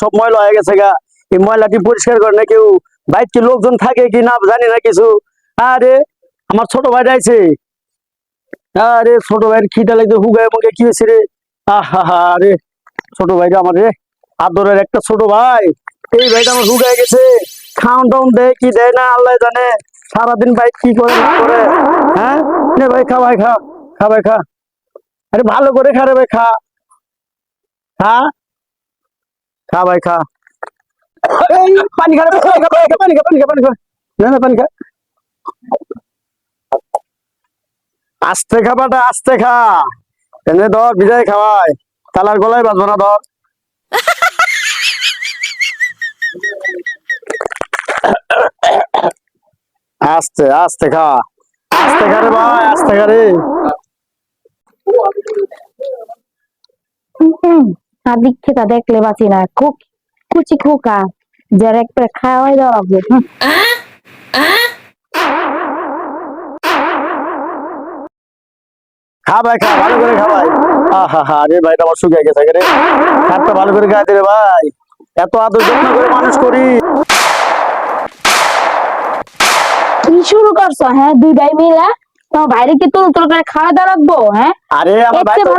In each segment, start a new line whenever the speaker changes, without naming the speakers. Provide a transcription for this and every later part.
সব ময়লা হয়ে গেছে গা। এই ময়লাটি পরিষ্কার করে না কেউ বাইক কি লোকজন থাকে কি না জানি না কিছু। আরে, আমার ছোট ভাই আছে আরে, ছোট ভাইয়ের খিদা লাগছে, হুগায় মুখে কি হয়েছে রে? আহা আরে, ছোট ভাইটা আমার রে, আদরের একটা ছোট ভাই। এই ভাইটা আমার হুগায় গেছে। খাওয়ান টাউন দেয় কি দেয় না, আল্লাহ জানে। সারাদিন বাইক কি করে না করে? হ্যাঁ? ভাই, খা ভাই, খা খা ভাই, খা। আরে, ভালো করে খা রে ভাই, খা। খা। খা ভাই খা। পানি খা ভাই, খা, খা, খা, পানি খা পানি খা পানি খা। না না পানি খা। আস্তে খাবাটা আস্তে খা। এনে ধর বিদায় খাওয়ায়। তালার গলায় বাজবো না ধর। আস্তে আস্তে খা। আস্তে খা রে ভাই আস্তে খা রে।
দিক থেকে দেখলে বাঁচি না। খুব কুচি খোকা যার একবার খাওয়াই দেওয়া হুম।
খা ভাই খা ভালো করে খা ভাই। হা ভাই আমার শুকিয়ে গেছে রে। খাটটা ভালো করে খাইতে রে ভাই। এত আদর যত্ন করে মানুষ করি।
কি শুরু করছ হ্যাঁ? দুই ভাই মিলা? তোমার বাইরে কি তুল তুল করে খাওয়া দাওয়া রাখব হ্যাঁ?
আরে আমার ভাই তো।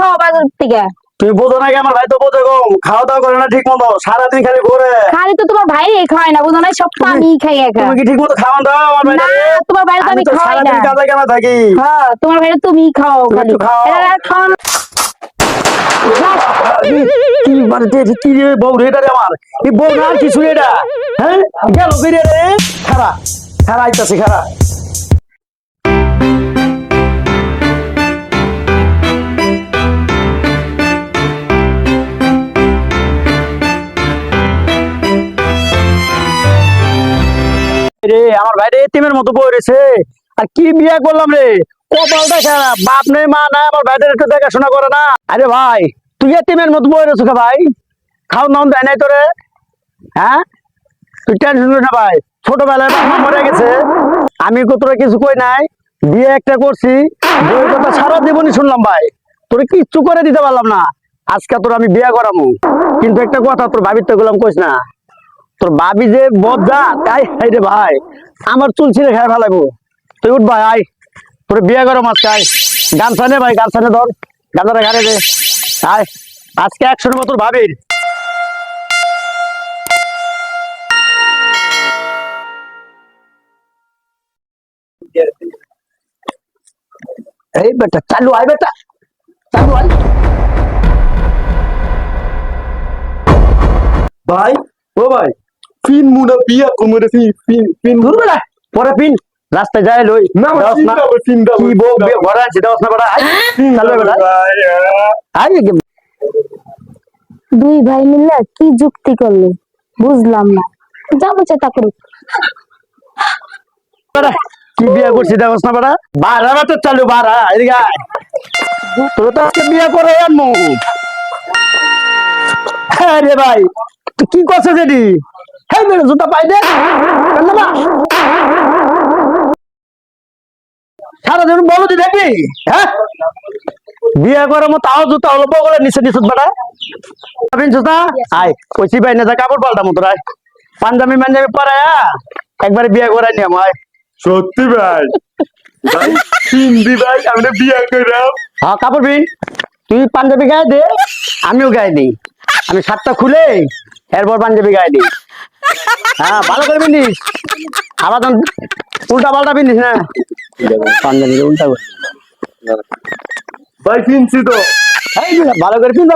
খাওয়া বাজার থেকে।
তুই বোঝো নাকি আমার ভাই তো বোঝা কম খাওয়া দাওয়া করে না ঠিক মতো? সারাদিন খালি ঘুরে
খালি তো তোমার ভাই খাওয়াই না বুঝো না? সব তো আমি খাই একা।
তুমি কি ঠিক মতো খাওয়ান দাও আমার ভাই
না তোমার তো
আমি
আমি খাওয়াই না।
সারাদিন কাজে কেন থাকি?
হ্যাঁ তোমার বাইরে তুমি খাও
তুমি
খালি।
খাও।
না।
কি মানে কি রে বউ রে এটা রে আমার? এই বউ না কিছু এটা? হ্যাঁ? গেল রে। খারা খারা আইতাছে খারা রে, আমার ভাই রে এতিমের মতো বই রয়েছে। আর কি বিয়া করলাম রে? কপালটা খারাপ, বাপ নেই, মা নাই, আমার ভাইদের একটু দেখাশোনা করে না। আরে ভাই, তুই এতিমের মতো বই রয়েছে ভাই? খাও নাও দেয় নাই তোরে। হ্যাঁ? তুই টেনশন না ভাই। ছোটবেলায় মরে গেছে। আমি তোরা কিছু কই নাই। বিয়ে একটা করছি। বউয়ের কথা সারা জীবনই শুনলাম ভাই। তোরে কিচ্ছু করে দিতে পারলাম না। আজকে তোর আমি বিয়ে করামু। কিন্তু একটা কথা তোর ভাবির তো গেলাম কইস না। তোর ভাবি যে বদা তাই রে ভাই। আমার চুল ছিঁড়ে খাই ভালো তুই উঠ ভাই, আয়। তোর বিয়ে করো আজকে, আয়। গান সানে ভাই গান সানে ধর। গানটা ঘাড়ে দে। আয়। আজকে একশোর মতো ভাবির। এই বেটা, চালু, আয় বেটা। চালু, আয়।
ভাই, ও ভাই ফিন মুনা বিয়া কোমরে ফিন ফিন ফিন
দূর বেটা পরে পিন। রাস্তায় যায় লই।
না
না।
ফিন দাও
কি বউ বিয়ে ঘরে আনছি দেওয়াস না বেটা আয় চালু আয় বেটা
ভাই
দুই ভাই মিলে কি যুক্তি করল? বুঝলাম না। যাব চেতা করুক।
বেটা, কি বিয়ে করছি দেওয়াস না বেটা বারা তো চালু বারা। এদিকে তোর তো আজকে বিয়ে করে আনমু। হ্যাঁ রে ভাই তুই কি করছিস এটি? হ্যাঁ বেটা জুতা পাই দে। কেন না সারাদিন বলো দি দেখবি হ্যাঁ? বিয়ে করে মো তাও জুতা হলো বগলে নিচে নিচে বেটা। পিনছিস না আয় কইছি ভাই না কাপড় পাল্টা মতো আয়। পাঞ্জাবি মাঞ্জাবি পরায়া একবারে বিয়ে করাই নিয়ে আয়
সত্যি ভাই। ভাই ফিন দি ভাই আমরা বিয়া কইরাম
হ্যাঁ কাপড় পিন তুই পাঞ্জাবি গায়ে দে আমিও গায়ে দিই। আমি শার্টটা খুলে এরপর পাঞ্জাবি গায়ে দিই। হ্যাঁ ভালো করে পিন্দিস আবার উল্টা পাল্টা না? পাঞ্জাবি উল্টা
ভাই ফিনছি তো।
এই ভালো করে পিন।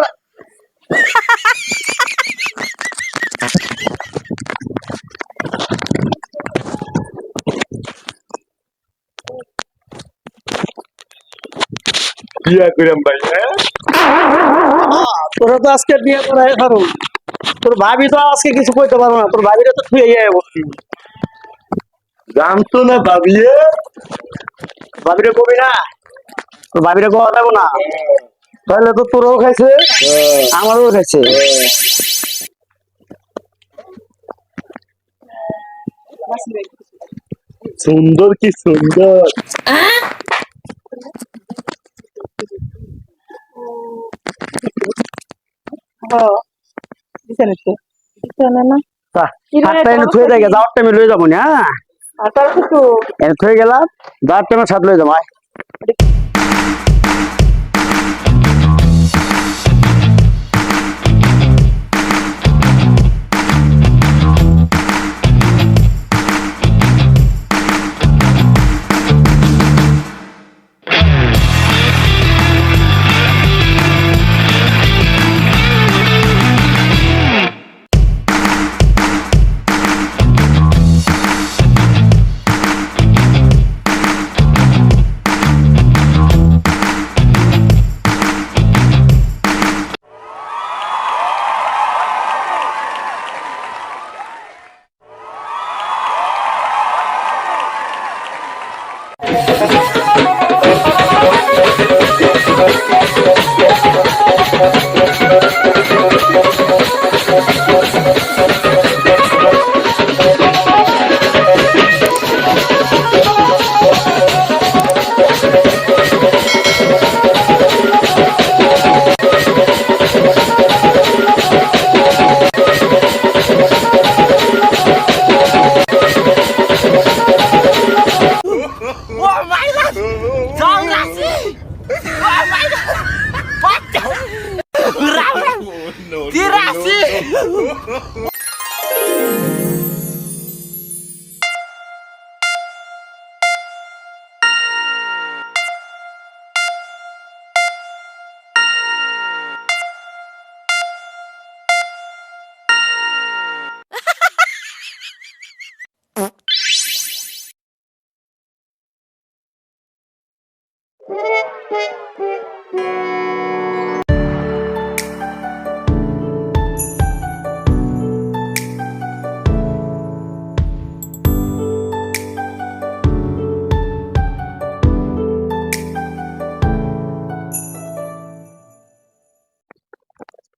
বিয়া কইরাম ভাই হ্যাঁ?
তোরা তো আজকে বিয়ে করাই ধরো তোর ভাবি তো আজকে কিছু কইতে পারব না তোর ভাবিরে তো থুয়ে গিয়ে বসছি
জানতো না ভাবিয়ে
ভাবিরে কবি না? তোর ভাবিরে কোয়া দেবো না? তাহলে তো তোরও খাইছে আমারও খাইছে।
সুন্দর কি সুন্দর?
পিছনে তো পিছনে না
হাতটা এনে থুয়ে দেখে? যাওয়ার টাইমে লয়ে যাব না হ্যাঁ? এনে থুয়ে গেলাম যাওয়ার টাইমে সাথে লয়ে যাব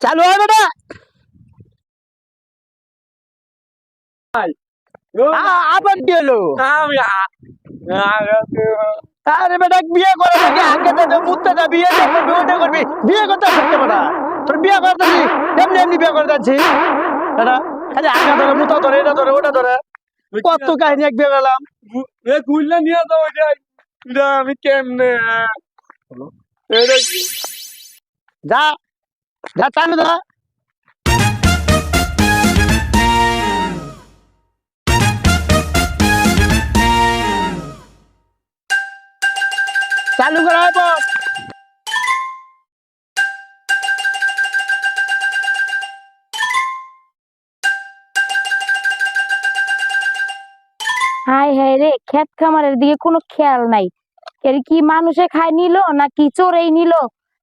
চালু হয় বেটা আবার কি হলো?
আমি
আরে বেটা বিয়ে করে নাকি আগে তো মুত্তে যা বিয়ে যে করবি ওটা করবি। বিয়ে করতে থাকতে বেটা। তোর বিয়ে করতে এমনি এমনি বিয়ে করে যাচ্ছি। বেটা খালি আগে ধরে মুতা ধরে এটা ধরে ওটা ধরে। কত কাহিনী এক বিয়ে করলাম।
গুল্লা নিয়ে যাও এটা আমি কেমনে
যা। টানো যা চালু করা হয় বস
হাই হাই রে, ক্ষেত খামারের দিকে কোনো খেয়াল নাই। এর কি মানুষে খাই নিল না কি চোরেই নিল?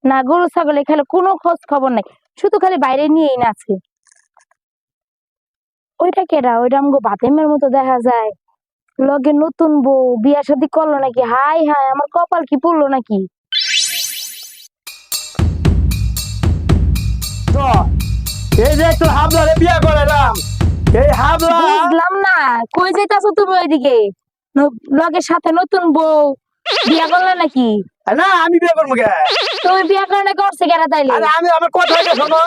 না গরু ছাগল খেলো কোনো খোঁজ খবর নাই। শুধু খালি বাইরে নিয়েই নাচে। ওইটা কেডা? ওইটা আমগো বাতেমের মতো দেখা যায়। লগে নতুন বউ বিয়া শাদি করল নাকি? হাই হাই আমার কপাল কি পড়ল নাকি?
এই যে একটু হাবলারে বিয়ে করালাম এই হাবলা
বুঝলাম না কই যাইতাছো তুমি ওইদিকে? লগের সাথে নতুন বউ বিয়া করলে নাকি
না আমি বিয়ে করব কে
তুমি বিয়া করে নাকি করছে কেন তাইলে
আরে আমি আমার কথা শোনো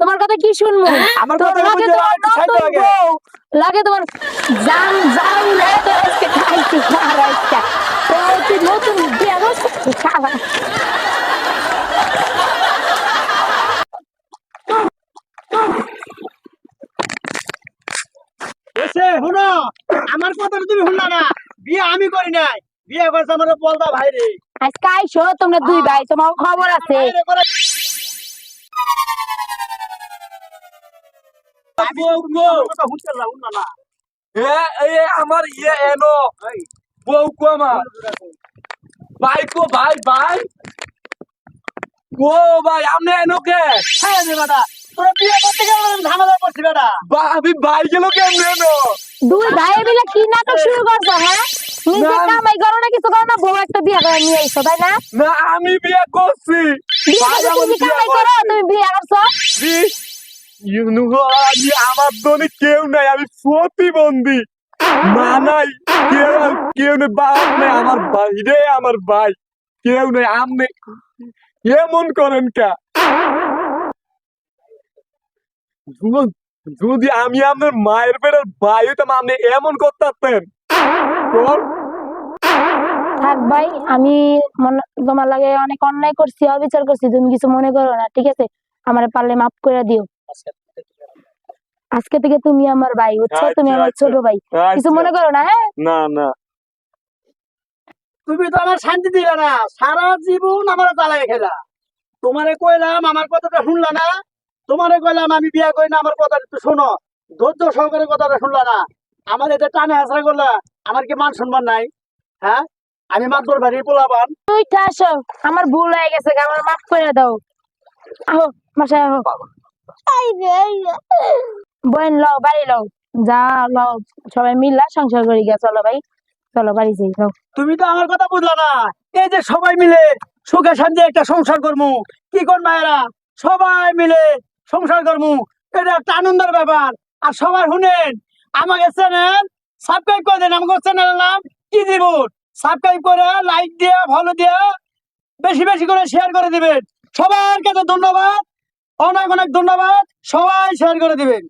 তোমার কথা কি শুনব
আমার কথা
লাগে তোমার
লাগে।
তোমার জান জান লাগে তো আজকে খাইছি আর আজকে তো নতুন বিয়া করছিস খাবা
এসে শুনো আমার কথা তুমি শুনলা না বিয়ে আমি করি নাই বিয়ে করছে আমার বলদা ভাই রে।
আজকে আইসো তোমরা দুই ভাই তোমার খবর আছে।
আমার ইয়ে এনো। বউ কো আমার। ভাই কো ভাই ভাই। ও ভাই আপনি এনো কে?
হ্যাঁ রে বেটা তোরা বিয়ে করতে গেলে আমি ঝামেলা করছি বেটা
বা আমি ভাই গেল কেমনে এনো?
দুই ভাই মিলে কি নাটক শুরু করছ হ্যাঁ? নিজে
না।
কামাই করো না কিছু করো না বউ একটা বিয়া করে নিয়ে আইসো তাই না?
না আমি বিয়ে করছি।
তুমি
বিয়ে
কামাই করো। তুমি বিয়ে করছ?
আমার কেউ নাই আমি প্রতিবন্ধী। মা নাই কেউ কেউ নেই বাপ নেই আমার বাইরে আমার ভাই। কেউ নেই আমনে এমন করেন কা? যদি আমি আপনার মায়ের পেটের ভাই হইতাম আপনি এমন করতেন তোর
থাক ভাই আমি মনে তোমার লাগে অনেক অন্যায় করছি অবিচার করছি তুমি কিছু মনে করো না ঠিক আছে? আমার পারলে মাফ করে দিও। আজকে থেকে তুমি আমার ভাই। বুঝছ তুমি
আচ্ছা,
আমার
আচ্ছা।
ছোট ভাই। কিছু
আচ্ছা,
মনে করো না হ্যাঁ?
না না।
তুমি তো আমার শান্তি দিলে না সারা জীবন আমার জ্বালাই খেলা। তোমারে কইলাম আমার কথাটা শুনলা না? তোমারে কইলাম আমি বিয়া করি না আমার কথাটা একটু শোনো। ধৈর্য সহকারে কথাটা শুনলা না। আমার এটা টানে হাসরা করলা আমার কি মান সম্মান নাই? হ্যাঁ? আমি মাত্র বাড়ির পোলাবান
তুইটা আসো আমার ভুল হয়ে গেছে আমার মাফ করে দাও। আহো বাসায় আহো। বোন লও বাড়ি লও। যা লও সবাই মিল্লা সংসার করি গিয়া চলো ভাই। চলো বাড়ি যাই লও
তুমি তো আমার কথা বুঝলা না। এই যে সবাই মিলে সুখে শান্তি একটা সংসার করমু। কি কোন মায়েরা? সবাই মিলে সংসার করমু। এটা একটা আনন্দের ব্যাপার। আর সবাই শুনেন আমাকে চ্যানেল সাবস্ক্রাইব করে দেন আমাকে চ্যানেলের নাম কি দিব সাবস্ক্রাইব করে লাইক দিয়ে ভালো দিয়ে বেশি বেশি করে শেয়ার করে দিবেন। সবার কাছে ধন্যবাদ। অনেক অনেক ধন্যবাদ। সবাই শেয়ার করে দিবেন।